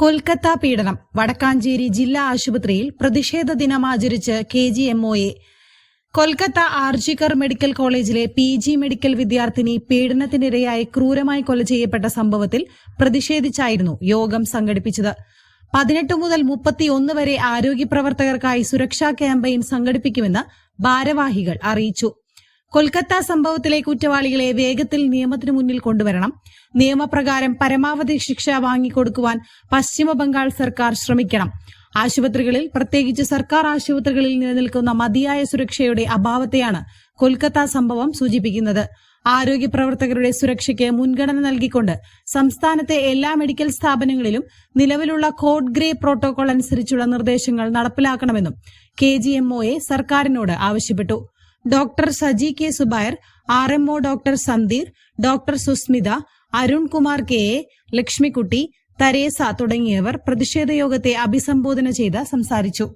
കൊൽക്കത്ത പീഡനം വടക്കാഞ്ചേരി ജില്ലാ ആശുപത്രിയിൽ പ്രതിഷേധ ദിനം ആചരിച്ച് K G M O A. Kolkata RG Kar medical കോളേജിലെ പി ജി മെഡിക്കൽ വിദ്യാർത്ഥിനി പീഡനത്തിനിരയായി ക്രൂരമായി കൊല ചെയ്യപ്പെട്ട സംഭവത്തിൽ പ്രതിഷേധിച്ചായിരുന്നു യോഗം സംഘടിപ്പിച്ചത്. പതിനെട്ട് മുതൽ മുപ്പത്തിയൊന്ന് വരെ ആരോഗ്യ പ്രവർത്തകർക്കായി സുരക്ഷാ ക്യാമ്പയിൻ സംഘടിപ്പിക്കുമെന്ന് ഭാരവാഹികൾ അറിയിച്ചു. കൊൽക്കത്ത സംഭവത്തിലെ കുറ്റവാളികളെ വേഗത്തിൽ നിയമത്തിനു മുന്നിൽ കൊണ്ടുവരണം. നിയമപ്രകാരം പരമാവധി ശിക്ഷ വാങ്ങിക്കൊടുക്കുവാൻ പശ്ചിമ ബംഗാൾ സർക്കാർ ശ്രമിക്കണം. ആശുപത്രികളിൽ പ്രത്യേകിച്ച് സർക്കാർ ആശുപത്രികളിൽ നിലനിൽക്കുന്ന മതിയായ സുരക്ഷയുടെ അഭാവത്തെയാണ് കൊൽക്കത്ത സംഭവം സൂചിപ്പിക്കുന്നത്. ആരോഗ്യ പ്രവർത്തകരുടെ സുരക്ഷയ്ക്ക് മുൻഗണന നൽകിക്കൊണ്ട് സംസ്ഥാനത്തെ എല്ലാ മെഡിക്കൽ സ്ഥാപനങ്ങളിലും നിലവിലുള്ള കോഡ് ഗ്രേ പ്രോട്ടോകോൾ അനുസരിച്ചുള്ള നിർദ്ദേശങ്ങൾ നടപ്പിലാക്കണമെന്നും കെ ജി സർക്കാരിനോട് ആവശ്യപ്പെട്ടു. Doctor Saji K Zubair R M O doctor Sandeer doctor Susmitha Arunkumar K A Lakshmikutty Theresa തുടങ്ങിയവർ പ്രതിഷേധ യോഗത്തെ അഭിസംബോധന ചെയ്ത് സംസാരിച്ചു.